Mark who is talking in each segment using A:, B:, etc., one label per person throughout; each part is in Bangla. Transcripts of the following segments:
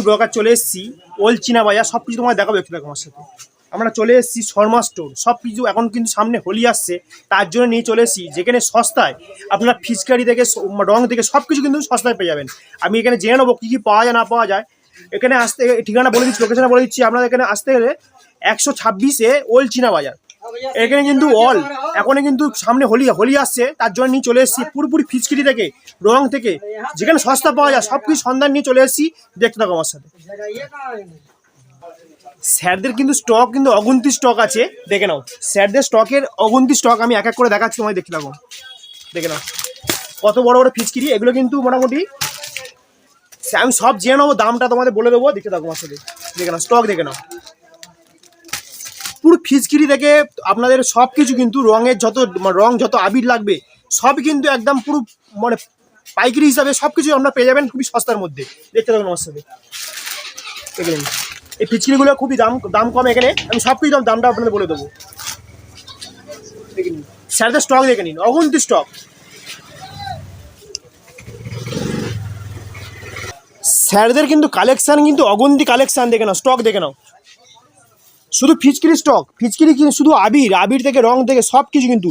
A: টু ব্লগার চলে এসেছি, ওল চীনা বাজার সব কিছু তোমায় দেখাবো একটু দেখো আমার সাথে। আমরা চলে এসেছি শর্মা স্টোর সব কিছু এখন কিন্তু সামনে হোলি আসছে, তার জন্য নিয়ে চলে এসেছি। যেখানে সস্তায় আপনার ফিচকারি থেকে, রং থেকে সব কিছু কিন্তু সস্তায় পেয়ে যাবেন। আমি এখানে জেনে নেব কী কী পাওয়া যায়, না পাওয়া যায়। এখানে আসতে ঠিকানা বলে দিচ্ছি লোকেশনে বলে দিচ্ছি। আপনাদের এখানে আসতে গেলে একশো ছাব্বিশে ওল চীনা বাজার। এখানে কিন্তু অল এখন কিন্তু সামনে হোলি হোলি আসছে, তার জন্য নিয়ে চলে এসেছি পুরোপুরি ফিচকিরি থেকে, রং থেকে। যেখানে সস্তা পাওয়া যায় সব কিছু সন্ধান নিয়ে চলে এসেছি, দেখতে থাকো আমার সাথে। স্যারদের কিন্তু স্টক কিন্তু অগুন্তি স্টক আছে, দেখে নাও। স্যারদের স্টকের অগুন্তি স্টক আমি এক এক করে দেখাচ্ছি, তোমায় দেখতে থাকো। দেখে নাও। কত বড় বড় ফিচকিরি এগুলো কিন্তু মোটামুটি, আমি সব জেনে নেব, দামটা তোমাদের বলে দেবো, দেখতে থাকো আমার সাথে। দেখে নাও স্টক দেখে নাও। পুরো ফিচকিরি থেকে আপনাদের সব কিছু কিন্তু রঙের যত মানে রং যত আবির লাগবে, সব কিন্তু একদম পুরো মানে পাইকারি হিসাবে সব কিছু আপনারা পেয়ে যাবেন খুবই সস্তার মধ্যে। দেখতে থাকুন আমার সাথে। দেখে নিন। এই ফিচকিরিগুলো খুবই দাম দাম কম এখানে। আমি সব কিছু দাম, দামটা আপনাদের বলে দেবো। দেখে স্যারদের স্টক দেখে নিন, অগুন্তি স্টক স্যারদের কিন্তু কালেকশান কিন্তু অগুন্তি কালেকশান দেখে নাও স্টক দেখে নাও। শুধু ফিচকিরি স্টক, ফিচকিরি কিন্তু শুধু আবির আবির থেকে, রং থেকে সব কিছু কিন্তু।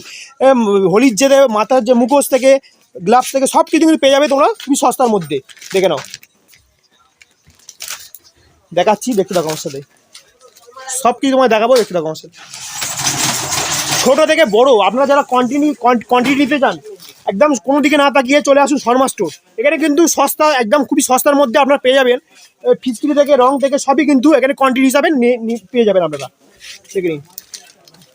A: হোলির যে মাথার যে মুখোশ থেকে গ্লাভস থেকে সব কিছু কিন্তু পেয়ে যাবে তোমরা খুবই সস্তার মধ্যে। দেখে নাও। দেখাচ্ছি, দেখতে থাকো আমার সাথে। সব কিছু তোমায় দেখাবো, দেখতে থাকো আমার সাথে। ছোটো থেকে বড়, আপনারা যারা কন্টিনিউ কোয়ান্টিটি নিতে চান, একদম কোনো দিকে না তাকিয়ে চলে আসুন শর্মা স্টোর এখানে কিন্তু সস্তা, একদম খুবই সস্তার মধ্যে আপনারা পেয়ে যাবেন। ফিচকিরি থেকে, রং থেকে সবই কিন্তু এখানে কোয়ান্টিটি হিসাবে পেয়ে যাবেন আপনারা। দেখে নিন।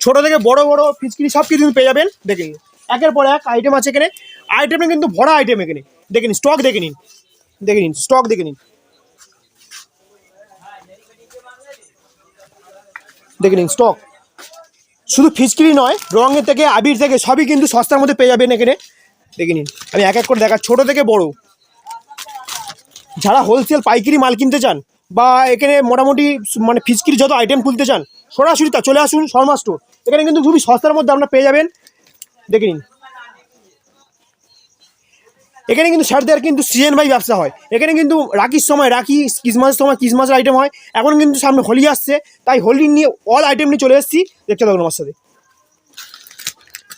A: ছোটো থেকে বড় বড় ফিচকিরি সব কিছু পেয়ে যাবেন। দেখে নিন। একের পর এক আইটেম আছে এখানে। আইটেমে কিন্তু ভরা আইটেম এখানে। দেখে নিন স্টক দেখে নিন। দেখে নিন স্টক দেখে নিন। দেখে নিন স্টক শুধু ফিচকিরি নয়, রঙের থেকে, আবির থেকে সবই কিন্তু সস্তার মধ্যে পেয়ে যাবেন এখানে। দেখে নিন। আমি এক এক করে দেখা, ছোট থেকে বড়। যারা হোলসেল পাইকারি মাল কিনতে চান বা এখানে মোটামুটি মানে ফিচকিরি যত আইটেম খুলতে চান, সরাসরি তা চলে আসুন শর্মা স্টোর এখানে কিন্তু খুবই সস্তার মধ্যে আপনারা পেয়ে যাবেন। দেখে নিন। এখানে কিন্তু স্যারদের কিন্তু সিজন বাই ব্যবসা হয়। এখানে কিন্তু রাখির সময় রাখি ক্রিসমাসের সময় ক্রিসমাসের আইটেম হয়। এখন কিন্তু সামনে হোলি আসছে, তাই হোলি নিয়ে অল আইটেম নিয়ে চলে এসেছি। দেখতে থাকুন আমার সাথে।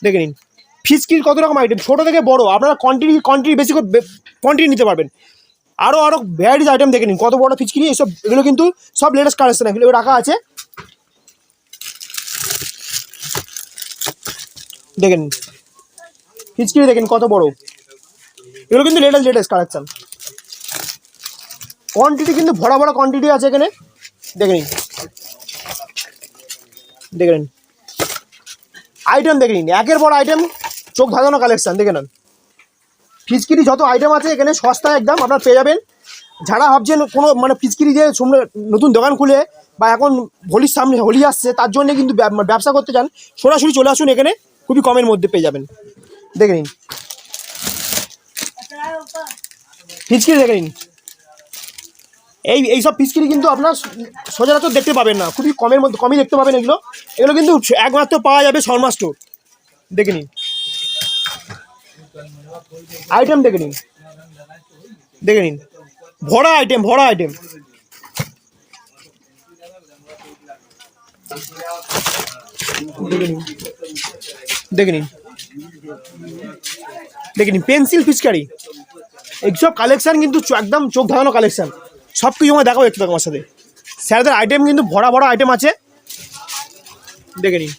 A: দেখে নিন। ফিচকির কত রকম আইটেম ছোটো থেকে বড়। আপনারা কোয়ান্টিটি কোয়ান্টিটি বেশি করে কোয়ান্টিটি নিতে পারবেন। আরও আরও ভ্যারাইটিস আইটেম দেখে নিন। কত বড় ফিচকিরি এইসব এগুলো কিন্তু সব লেটেস্ট কালেকশন এগুলো রাখা আছে। দেখেন ফিচকিরি দেখেন কত বড়। এগুলো কিন্তু লেটেস্ট লেটেস্ট কালেকশন কোয়ান্টিটি কিন্তু ভরা ভরা কোয়ান্টিটি আছে এখানে। দেখে নিন। দেখে নিন। আইটেম দেখে নিন। একের পর আইটেম চোখ ধাঁধানো কালেকশান দেখে নেন। ফিচকিরি যত আইটেম আছে এখানে সস্তায় একদম আপনার পেয়ে যাবেন। যারা ভাবছেন কোনো মানে ফিচকিরি যে নতুন দোকান খুলে বা এখন হোলির সামনে হোলি আসছে, তার জন্য কিন্তু ব্যবসা করতে চান, সরাসরি চলে আসুন এখানে, খুবই কমের মধ্যে পেয়ে যাবেন। দেখে নিন। ফিচকিরি দেখে নিন। এই এইসব ফিচকিরি কিন্তু আপনার সচরাচর দেখতে পাবেন না, খুবই কমের মধ্যে, কমই দেখতে পাবেন এগুলো। এগুলো কিন্তু একমাত্র পাওয়া যাবে শর্মা স্টোর দেখে নিন। আইটেম দেখে নিন। দেখে নিন। ভরা আইটেম ভরা আইটেম দেখে নিন। দেখে নিন। দেখে নিন। পেন্সিল ফিচকারি এইসব কালেকশান কিন্তু একদম চোখ ধাঁধানো কালেকশান সব কিছু আমার দেখাবো একটু আমার সাথে। স্যারদের আইটেম কিন্তু ভরা ভরা আইটেম আছে। দেখে নিন।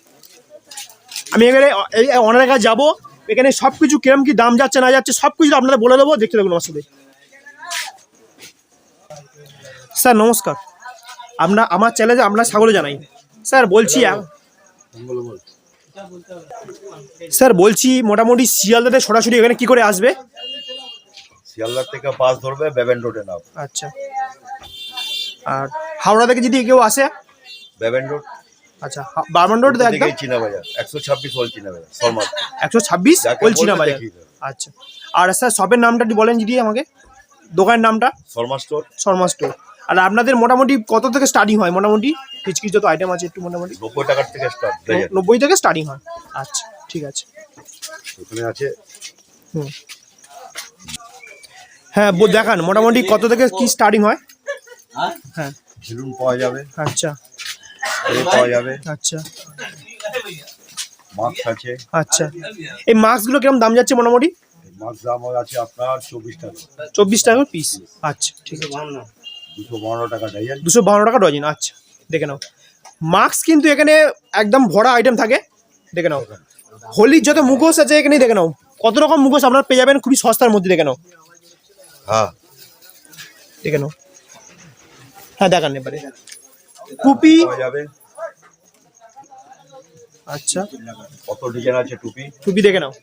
A: আমি এখানে অ- এই কাছে যাব। এখানে সব কিছু কিরম কি দাম যাচ্ছে না যাচ্ছে সব কিছু আপনাদের বলে দেবো দেখতে দেখুন আমার সাথে। স্যার নমস্কার। আপনার আমার চ্যালেঞ্জে আপনার ছাগলে জানাই। স্যার বলছি স্যার বলছি মোটামুটি শিয়ালদাতে সরাসরি এখানে কি করে আসবে?
B: শিয়ালদার থেকে বাস ধরবে বেবেন রোডে নাম
A: আচ্ছা। আর হাওড়া থেকে যদি কেউ আসে?
B: বেবেন রোড
A: আচ্ছা বারমান রোড একদম?
B: থেকে চীনা বাজার একশো ছাব্বিশ হল চীনা বাজার শর্মা
A: বাজার আচ্ছা আর স্যার শপের নামটা একটু বলেন যদি আমাকে। দোকানের নামটা?
B: শর্মা স্টোর।
A: শর্মা স্টোর। আর আপনাদের মোটামুটি কত থেকে স্টার্টিং হয়? মোটামুটি কিছু যত আইটেম আছে একটু মোটামুটি।
B: নব্বই টাকার থেকে স্টার্ট
A: নব্বই থেকে স্টার্টিং হয়। আচ্ছা ঠিক আছে।
B: ওখানে আছে।
A: হুম। হ্যাঁ দেখান মোটামুটি কত থেকে কি স্টার্টিং হয়? হ্যাঁ।
B: বেলুন পাওয়া যাবে।
A: আচ্ছা।
B: পাওয়া যাবে।
A: আচ্ছা।
B: মাস্ক আছে।
A: আচ্ছা। এই মাস্কগুলো কীরকম দাম যাচ্ছে মোটামুটি?
B: মাস্ক দাম আছে আপনার চব্বিশ টাকা।
A: চব্বিশ টাকা পিস আচ্ছা ঠিক আছে।
B: দুশো টাকা
A: দুশো বারো টাকা ডজন আচ্ছা দেখে নাও। মাস্ক কিন্তু এখানে একদম ভরা আইটেম থাকে দেখে নাও। হোলির যত মুখোশ আছে এখানে দেখে নাও। কত রকম মুখোশ আপনারা পেয়ে যাবেন খুবই সস্তার মধ্যে দেখে নাও।
B: হ্যাঁ।
A: দেখে নাও। হ্যাঁ দেখান এবারে। টুপি?
B: যাবে।
A: আচ্ছা।
B: কত ডিজাইন আছে টুপি?
A: টুপি দেখে নাও।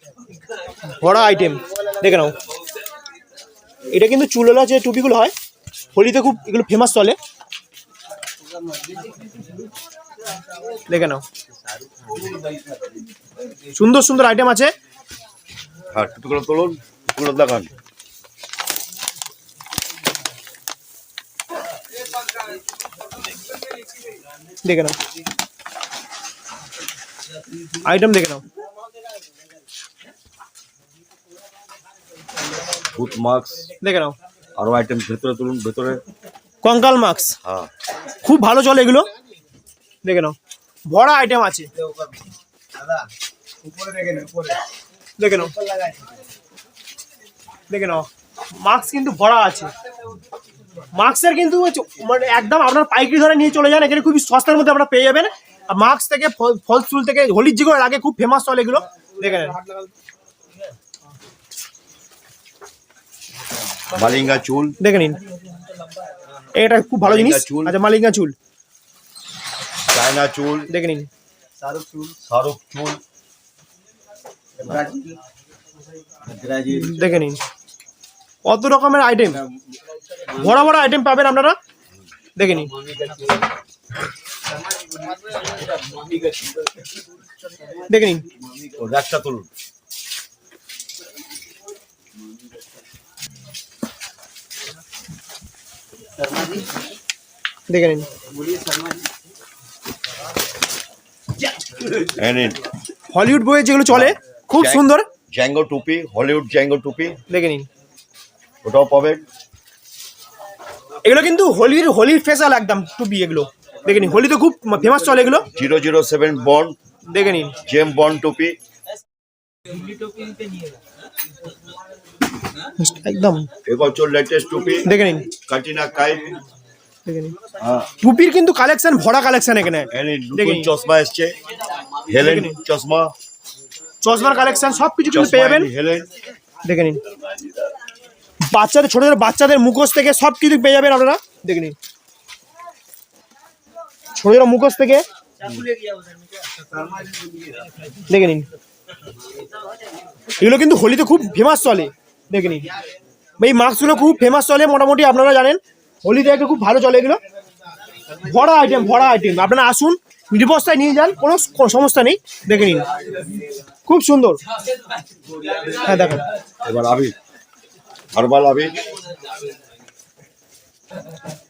A: ভরা আইটেম দেখে নাও। এটা কিন্তু চুলওয়ালা যে টুপিগুলো হয় হোলিতে খুব এগুলো ফেমাস চলে। দেখে নাও। সুন্দর সুন্দর আইটেম আছে।
B: হ্যাঁ টুপিগুলো তুলুন টুপিগুলো দেখান।
A: দেখে নাও। আইটেম দেখে নাও।
B: ফুট মাস্ক
A: দেখে নাও।
B: আরও আইটেম ভেতরে তুলুন ভেতরে।
A: কঙ্কাল মাস্ক
B: হ্যাঁ।
A: খুব ভালো চলে এগুলো। দেখে নাও। ভরা আইটেম আছে। দেখে নাও। দেখে নাও। মাস্ক কিন্তু ভরা আছে। মাস্কের কিন্তু মানে একদম আপনার পাইকারি ধরে নিয়ে চলে যান এখানে খুবই সস্তার মধ্যে আপনারা পেয়ে যাবেন। আর মাস্ক থেকে ফল- ফল চুল থেকে হোলির যেগুলো আগে খুব ফেমাস চলে এগুলো। দেখে নেন।
B: মালিঙ্গা চুল।
A: দেখে নিন। এটা খুব ভালো জিনিস।
B: চুল।
A: আচ্ছা মালিঙ্গা চুল।
B: চায়না চুল।
A: দেখে নিন।
B: শাহরুখ চুল।
A: দেখে নিন। কত রকমের আইটেম বড় বড় আইটেম পাবেন আপনারা? দেখে নিন। দেখে নিন।
B: তুলুন।
A: দেখে নিন। হলিউড বইয়ে যেগুলো চলে খুব সুন্দর।
B: জ্যাঙ্গো টুপি হলিউড জ্যাঙ্গো টুপি।
A: দেখে নিন।
B: ওটাও পাবেন
A: এগুলো কিন্তু হোলির হোলির ফেসাল একদম টুপি এগুলো। দেখে নিন হোলিতে খুব ফেমাস চলে এগুলো।
B: জিরো জিরো সেভেন বন্ড
A: দেখে নিন।
B: জেম বন্ড টুপি।
A: একদম।
B: এবছর লেটেস্ট টুপি।
A: দেখে নিন।
B: কাটিনা
A: নিন।
B: হ্যাঁ।
A: টুপির কিন্তু কালেকশন ভরা কালেকশন এখানে।
B: চশমা এসছে। হেলেন চশমা।
A: চশমার কালেকশন সব কিছু কিন্তু পেয়ে যাবেন।
B: হেলেন
A: দেখে নিন। বাচ্চাদের ছোট ছোট বাচ্চাদের মুখোশ থেকে সব কিছু পেয়ে যাবেন আপনারা। দেখে নিন। ছোট ছোট মুখোশ থেকে। দেখে নিন। এগুলো কিন্তু হোলিতে খুব ফেমাস চলে। দেখে নিন। এই মাস্কগুলো খুব ফেমাস চলে মোটামুটি আপনারা জানেন। হোলিতে একটা খুব ভালো চলে এগুলো। ভরা আইটেম ভরা আইটেম আপনারা আসুন নির্বস্তায় নিয়ে যান কোনো সমস্যা নেই। দেখে নিন। খুব সুন্দর। হ্যাঁ দেখেন।
B: এবার আবির। হার্বাল আবির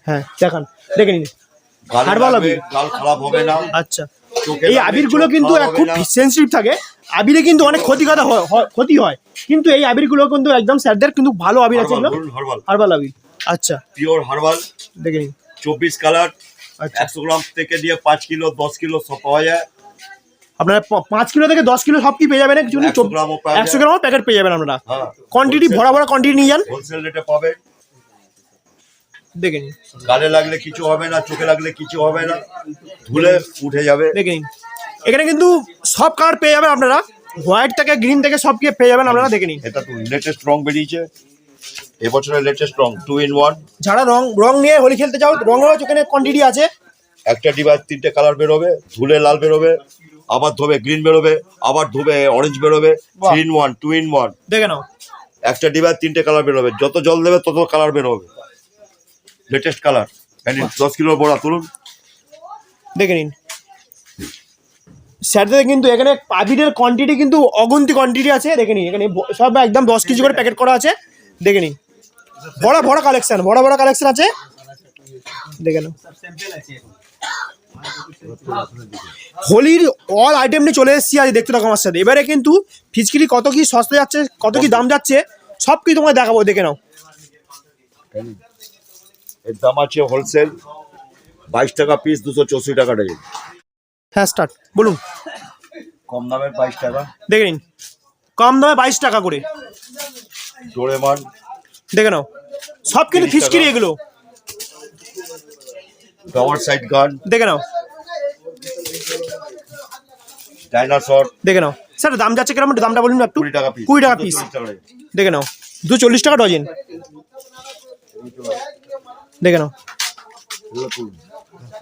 A: হ্যাঁ দেখান দেখে নিন।
B: গালে
A: আবির।
B: গাল খারাপ হবে না।
A: আচ্ছা। এই আবিরগুলো কিন্তু খুব সেন্সিটিভ থাকে। আবিরে কিন্তু অনেক ক্ষতিকর ক্ষতি হয়। কিন্তু এই আবিরগুলো কিন্তু একদম স্যারদের কিন্তু ভালো আবির আছে
B: হার্বাল হার্বাল
A: হার্বাল আবির আচ্ছা।
B: পিওর হার্বাল
A: দেখে নিন।
B: চব্বিশ কালার।
A: আচ্ছা।
B: একশো গ্রাম থেকে দিয়ে পাঁচ কিলো দশ কিলো সব পাওয়া যায়।
A: আপনারা পাঁচ কিলো থেকে দশ কিলো সব কি পেয়ে যাবেন? একচুয়ালি
B: 100
A: একশো
B: যায়।
A: গ্রামও প্যাকেট পেয়ে যাবেন আপনারা।
B: হ্যাঁ
A: কোয়ান্টিটি ভরা ভরা কোয়ান্টিটি নিয়ে যান।
B: হোলসেল রেটে পাবে।
A: দেখে নিন।
B: গালে লাগলে কিছু হবে না চোখে লাগলে কিছু হবে না। ধুলে উঠে যাবে।
A: দেখে নিন। এখানে কিন্তু সব কালার পেয়ে যাবেন আপনারা। হোয়াইট থেকে গ্রিন থেকে সব কি পেয়ে যাবেন আপনারা দেখে নিন।
B: এটা তো লেটেস্ট রং বেরিয়েছে। এবছরের লেটেস্ট রং টু ইন ওয়ান
A: যারা রং রং নিয়ে হোলি খেলতে চাও রঙেরও এখানে কোয়ান্টিটি আছে।
B: একটা ডিবার তিনটে কালার বেরোবে ধুলে লাল বেরোবে। আবার ধোবে গ্রিন বেরোবে আবার ধোবে অরেঞ্জ বেরোবে। Three in one two in one
A: দেখে নাও।
B: একটা ডিবার তিনটে কালার বেরোবে। যত জল দেবে তত কালার বেরোবে। লেটেস্ট কালার দশ কিলো বড়া তুলুন।
A: দেখে নিন। স্যারদের কিন্তু এখানে আবিরের কোয়ান্টিটি কিন্তু অগন্তি কোয়ান্টিটি আছে। দেখে নিন এখানে সব একদম দশ কেজি করে প্যাকেট করা আছে। দেখে নিন। বড় বড় কালেকশন বড় বড় কালেকশন আছে। দেখে নাও। হোলির অল আইটেম নিয়ে চলে এসেছি আজ দেখতে থাকো আমার সাথে। এবারে কিন্তু ফিচকিরি কত কি সস্তা যাচ্ছে কত কি দাম যাচ্ছে সব কিছু তোমায় দেখাবো দেখে নাও।
B: এর দাম আছে হোলসেল বাইশ টাকা পিস দুশো চৌষট্টি টাকা ডজন
A: হ্যাঁ স্টার্ট বলুন।
B: কম দামের বাইশ টাকা।
A: দেখে নিন। কম দামে বাইশ টাকা করে।
B: ডোরেমান।
A: দেখে নাও। সব কিন্তু
B: 30 টাকা।
A: ফিসকিরি এগুলো।
B: ডাবল সাইড গান
A: দেখে নাও।
B: ডাইনাসর
A: দেখে নাও। স্যার দাম যাচ্ছে কীরকম দামটা বলুন একটু
B: কুড়ি টাকা পিস
A: কুড়ি টাকা পিস দেখে নাও। দু চল্লিশ টাকা ডজন। দেখে নাও।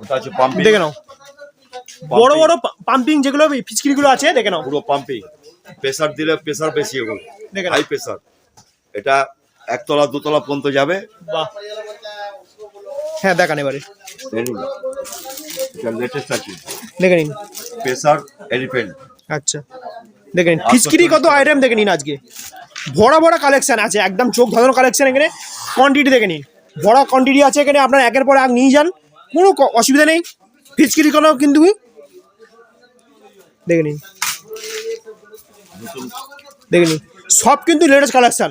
B: ওটা আছে পাম্পিং
A: দেখে নাও। বড় বড় পাম্পিং যেগুলো ফিচকিরিগুলো আছে দেখে নাও।
B: পুরো পাম্পিং প্রেসার দিলে প্রেসার বেশি
A: দেখে নাও।
B: হাই প্রেসার এটা একতলা দুতলা পর্যন্ত যাবে।
A: বাহ। হ্যাঁ দেখান এবারে।
B: লেটেস্ট আছে।
A: দেখে নিন।
B: প্রেসার এলিফেন্ট
A: আচ্ছা। দেখে নিন। ফিচকিরি কত আইটেম দেখে নিন আজকে। বড় বড় কালেকশন আছে একদম চোখ ধাঁধানো কালেকশন এখানে। কোয়ান্টিটি দেখে নিন। বড় কোয়ান্টিটি আছে এখানে আপনার একের পর এক নিয়ে যান। কোনো অসুবিধা নেই। ফিচকিরি কোনো কিন্তু দেখে নিন। দেখে নিন। সব কিন্তু লেটেস্ট কালেকশন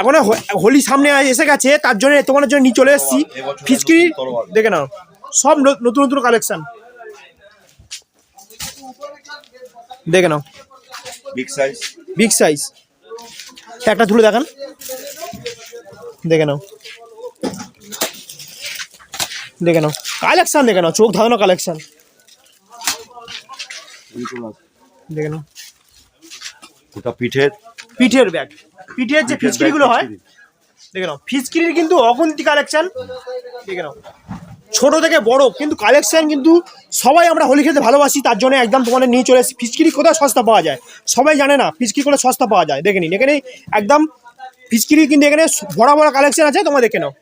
A: এখন হোলি সামনে এসে গেছে তার জন্য তোমার জন্য নিয়ে চলে এসেছি। ফিচকিরি দেখে নাও সব নতুন নতুন কালেকশন দেখে নাও।
B: বিগ সাইজ
A: বিগ সাইজ একটা তুলে দেখান। দেখে নাও। দেখে নাও। কালেকশন দেখে নাও চোখ ধাঁধানো কালেকশন দেখে নাও।
B: ওটা পিঠের
A: পিঠের ব্যাগ। পিঠের যে ফিচকিরিগুলো হয় দেখে নাও। ফিচকিরির কিন্তু অগন্তি কালেকশন দেখে নাও। ছোট থেকে বড় কিন্তু কালেকশন কিন্তু সবাই আমরা হোলি খেতে ভালোবাসি তার জন্য একদম তোমাদের নিয়ে চলে এসেছি। ফিচকিরি কোথায় সস্তা পাওয়া যায়? সবাই জানে না ফিচকিরি কোথায় সস্তা পাওয়া যায়। দেখে নিন এখানে একদম ফিচকিরি কিন্তু এখানে বড় বড় কালেকশন আছে তোমরা দেখে নাও।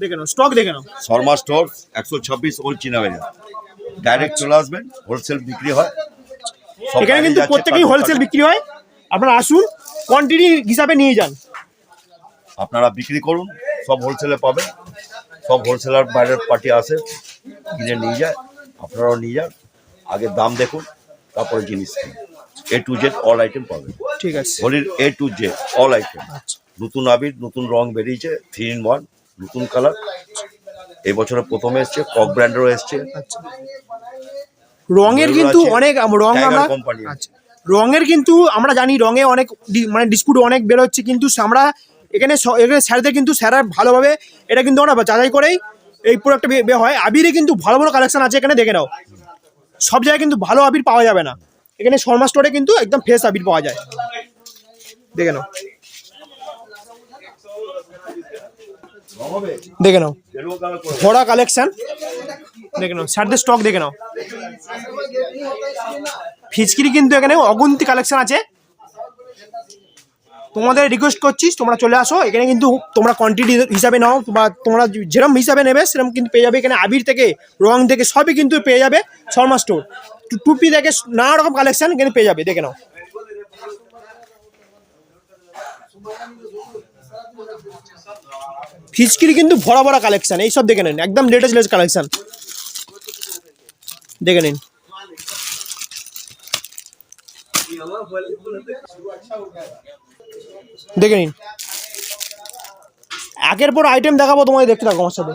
A: দেখে নাও স্টক দেখে নাও।
B: শর্মা স্টোর একশো ছাব্বিশ ওল্ড চিনা বাজার ডাইরেক্ট চলে আসবেন হোলসেল বিক্রি হয়।
A: এখানে কিন্তু প্রত্যেকেই হোলসেল বিক্রি হয়। আপনারা আসুন কোয়ান্টিটি হিসাবে নিয়ে যান।
B: আপনারা বিক্রি করুন সব হোলসেলে পাবেন। সব হোলসেলার বাইরের পার্টি আসে কিনে নিয়ে যায় আপনারাও নিয়ে যান। আগে দাম দেখুন তারপরে জিনিস A to Z all item পাবেন।
A: ঠিক আছে।
B: হোলির A to Z all item
A: আচ্ছা।
B: নতুন আবির নতুন রং বেরিয়েছে থ্রি ইন ওয়ান নতুন কালার এই বছরে প্রথমে এসছে কক ব্র্যান্ডেরও এসছে।
A: আচ্ছা। রঙের কিন্তু অনেক রং আমরা
B: company আছে।
A: রঙের কিন্তু আমরা জানি রঙে অনেক মানে ডিসপুট অনেক বেরোচ্ছে কিন্তু আমরা এখানে এখানে স্যারদের কিন্তু স্যাররা ভালোভাবে এটা কিন্তু আমরা যাচাই করেই এই প্রোডাক্টটা বে হয়। আবিরে কিন্তু ভালো ভালো কালেকশন আছে এখানে, দেখে নাও। সব জায়গায় কিন্তু ভালো আবির পাওয়া যাবে না। এখানে শর্মা স্টোরে কিন্তু একদম ফ্রেশ আবির পাওয়া যায়। দেখে নাও। দেখে নাও। ভরা কালেকশন দেখে নাও। স্যারদের স্টক দেখে নাও। ফিচকিরি কিন্তু এখানে অগুন্তি কালেকশন আছে। তোমাদের রিকোয়েস্ট করছি, তোমরা চলে আসো, এখানে কিন্তু তোমরা কোয়ান্টিটি হিসাবে নাও, বা তোমরা যেরকম হিসাবে নেবে সেরকম কিন্তু পেয়ে যাবে। এখানে আবির থেকে, রং থেকে সবই কিন্তু পেয়ে যাবে, শর্মা স্টোর টুপি থেকে নানা রকম কালেকশন এখানে পেয়ে যাবে, দেখে নাও। ফিচকিরি কিন্তু ভরা ভরা কালেকশন এইসব দেখে নিন, একদম লেটেস্ট লেটেস্ট কালেকশন দেখে নিন। দেখে নিন। একের পর আইটেম দেখাবো তোমাদের দেখতে থাকো আমার সাথে।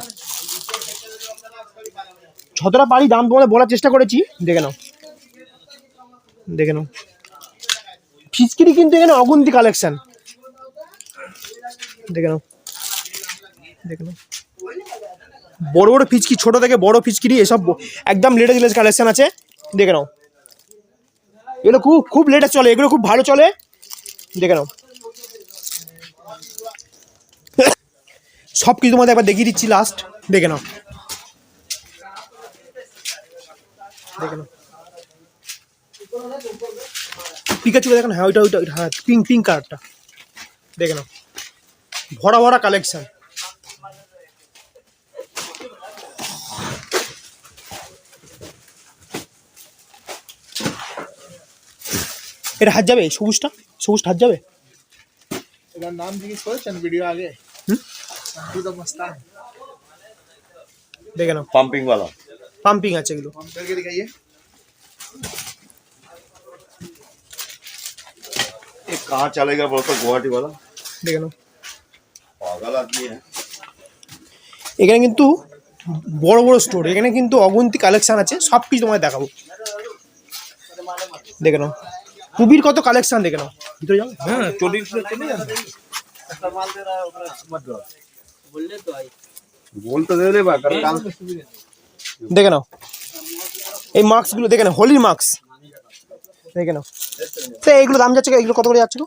A: যতটা পারি দাম তোমাদের বলার চেষ্টা করেছি, দেখে নাও। দেখে নাও। ফিচকিরি কিন্তু এখানে অগুন্তি কালেকশন দেখে নাও। দেখে নাও। বড় বড় ফিচকি ছোট থেকে বড় ফিচকিরি এসব একদম লেটেস্ট লেটেস্ট কালেকশন আছে। দেখে নাও। এগুলো খুব খুব লেটেস্ট চলে এগুলো খুব ভালো চলে। দেখে নাও। সব কিছু তোমাদের একবার দেখিয়ে দিচ্ছি লাস্ট দেখে নাও। দেখে নাও। পিকাচু দেখেন হ্যাঁ ওইটা ওইটা, হ্যাঁ পিঙ্ক পিঙ্ক কালারটা দেখে নাও। ভরা ভরা কালেকশন এটা হাত যাবে সবুজটা সবুজটা হাত যাবে
C: এটার নাম জিজ্ঞেস করেছেন ভিডিও আগে
A: হুম?
C: তুই তো মস্তান
A: দেখে নাও
B: পাম্পিং वाला
A: পাম্পিং আছে এগুলো
C: हम करके दिखाइए
B: ये कहाँ चलेगा बोलो तो गुवाहाटी वाला
A: দেখে নাও
B: पागल आदमी है
A: এখানে কিন্তু বড় বড় স্টোর এখানে কিন্তু অগুন্তি কালেকশন আছে সব কিছু তোমায় দেখাবো দেখে নাও টুপির কত কালেকশন দেখে নাও। ভিতরে যাও।
D: হ্যাঁ চলে যাবে বলতে দেবে বা কারণ
A: দেখে নাও। এই মাস্কগুলো দেখে নাও হোলির মাস্ক দেখে নাও। তো এইগুলো দাম যাচ্ছে গো? এগুলো কত করে যাচ্ছে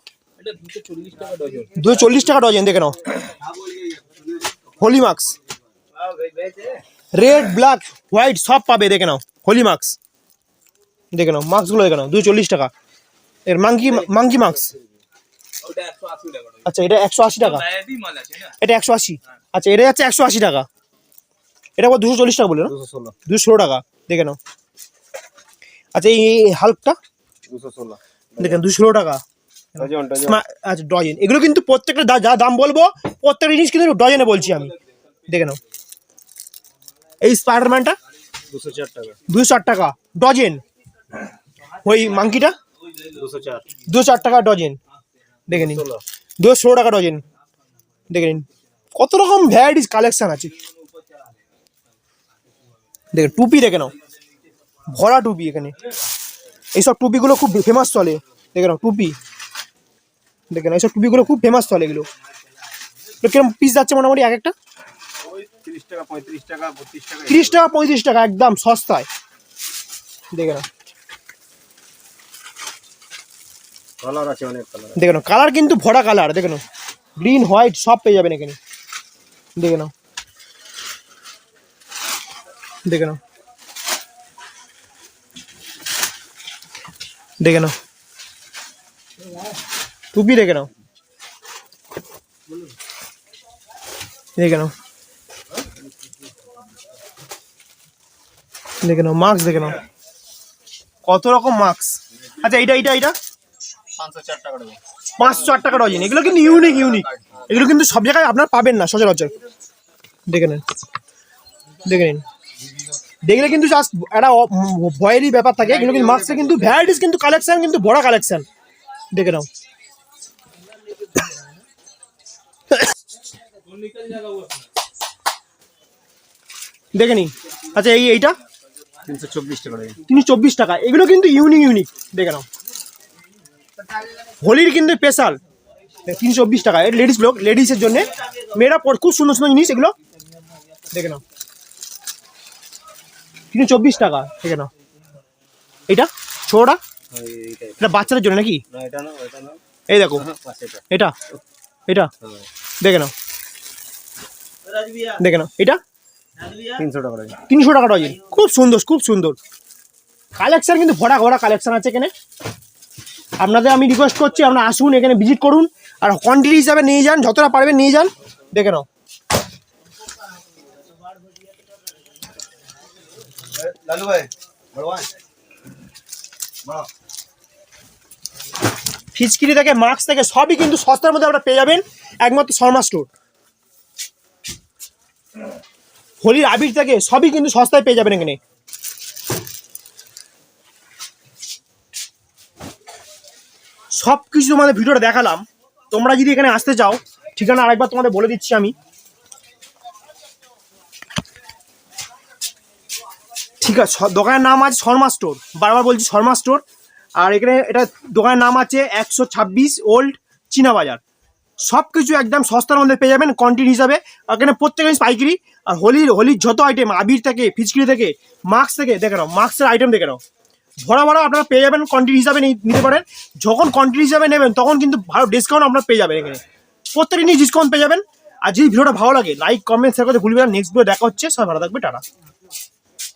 A: দুশো চল্লিশ টাকা ডজন দেখে নাও। Holi mask red black white সব পাবে দেখে নাও। হোলি মাস্ক দেখে নাও মাস্কগুলো দেখে নাও দুশো চল্লিশ টাকা। এর মাঙ্কি মাঙ্কি মাস্ক আচ্ছা এটা একশো আশি টাকা। এটা একশো আশি। আচ্ছা এটা যাচ্ছে একশো আশি টাকা। এটা আবার দুশো চল্লিশ টাকা বলে না?
D: দুশো ষোলো।
A: দুশো ষোলো টাকা। দেখে নাও। আচ্ছা এই হাল্কটা? দেখেন দুশো ষোলো টাকা। আচ্ছা ডজন। এগুলো কিন্তু প্রত্যেকটা যা- দাম বলব প্রত্যেকটা জিনিস কিন্তু ডজনে বলছি আমি। দেখে নাও। এই স্পাইডারম্যানটা
D: দুশো চার টাকা।
A: দুশো ষাট টাকা। ডজন। ওই মাংকিটা
D: দুশো চার।
A: টাকা ডজন। দেখে নিন। দুশো ষোলো টাকা ডজন। দেখে নিন। কত রকম ভ্যারাইটিস কালেকশন আছে। দেখে টুপি দেখে নাও। ভরা টুপি এখানে। এইসব টুপিগুলো খুব ফেমাস চলে। দেখে নাও টুপি। দেখে নাও এইসব টুপিগুলো খুব ফেমাস চলে এগুলো। কীরকম পিস যাচ্ছে মোটামুটি এক একটা?
D: তিরিশ টাকা পঁয়ত্রিশ টাকা
A: একদম সস্তায়। দেখে নাও।
D: কালার আছে অনেক কালার
A: দেখে নাও কালার কিন্তু ভরা কালার দেখে নাও। গ্রিন হোয়াইট সব পেয়ে যাবেন এখানে। দেখে নাও। দেখে নাও। দেখে নাও। টুপি দেখে নাও। দেখে নাও। দেখে নাও মাস্ক দেখে নাও। কত রকম মাস্ক আচ্ছা এইটা এইটা এইটা।
D: পাঁচশো চার টাকা
A: ডজন। এগুলো কিন্তু ইউনিক ইউনিক এগুলো কিন্তু সব জায়গায় আপনার পাবেন না সচরাচর। দেখে নেন। দেখে নিন। দেখলে কিন্তু জাস্ট একটা ভয়েরই ব্যাপার থাকে। এগুলো কিন্তু মাস্কের কিন্তু ভ্যারাইটিস কিন্তু কালেকশন কিন্তু বড় কালেকশন দেখে নাও। দেখে নিন। আচ্ছা এই এইটা?
D: তিনশো চব্বিশ টাকা
A: তিনশো চব্বিশ টাকা। এগুলো কিন্তু ইউনিক ইউনিক দেখে নাও। হোলির কিন্তু স্পেশাল তিনশো চব্বিশ টাকা। লেডিস ব্লক লেডিসের জন্য। মেয়েরা পর খুব সুন্দর সুন্দর জিনিস এগুলো। দেখে নাও। তিনশো চব্বিশ টাকা দেখে নাও। এটা ছোটা এটা বাচ্চাদের জন্য নাকি? এই দেখো।
D: এটা?
A: এটা? দেখে নাও। দেখে নাও। এটা?
D: তিনশো টাকা
A: তিনশো টাকা ডজন। খুব সুন্দর খুব সুন্দর। কালেকশন কিন্তু ভরা ভরা কালেকশন আছে এখানে। আপনাদের আমি রিকোয়েস্ট করছি আপনারা আসুন এখানে ভিজিট করুন আর কোয়ান্টিটি হিসাবে নিয়ে যান যতটা পারবেন নিয়ে যান দেখে নাও।
B: লালু ভাই
A: ফিচকিরি থেকে মাস্ক থেকে সবই কিন্তু সস্তার মধ্যে আপনারা পেয়ে যাবেন একমাত্র শর্মা স্টোর হোলির আবির থেকে সবই কিন্তু সস্তায় পেয়ে যাবেন এখানে। সব কিছু তোমাদের ভিডিওটা দেখালাম। তোমরা যদি এখানে আসতে চাও, ঠিকানা আরেকবার তোমাদের বলে দিচ্ছি আমি। ঠিক আছে দোকানের নাম আছে শর্মা স্টোর। বারবার বলছি শর্মা স্টোর। আর এখানে এটা দোকানের নাম আছে একশো ছাব্বিশ ওল্ড চীনা বাজার। সব কিছু একদম সস্তার মধ্যে পেয়ে যাবেন কোয়ান্টিটি হিসাবে। এখানে প্রত্যেক জিনিস পাইকারি। আর হোলির হোলির যত আইটেম আবির থেকে, ফিচকিরি থেকে, মাস্ক থেকে, দেখে নাও, মাস্কের আইটেম দেখে নাও। ভরা ভরা আপনারা পেয়ে যাবেন কোয়ান্টিটি হিসাবে নিতে পারেন। যখন কোয়ান্টিটি হিসাবে নেবেন, তখন কিন্তু ভালো ডিসকাউন্ট আপনারা পেয়ে যাবেন এখানে। প্রত্যেকটি ডিসকাউন্ট পেয়ে যাবেন। আর যদি ভিডিওটা ভালো লাগে লাইক কমেন্ট শেয়ার করতে ভুলবেন নেক্সট ভিডিও দেখা হচ্ছে। সবাই ভালো থাকবে, টাটা।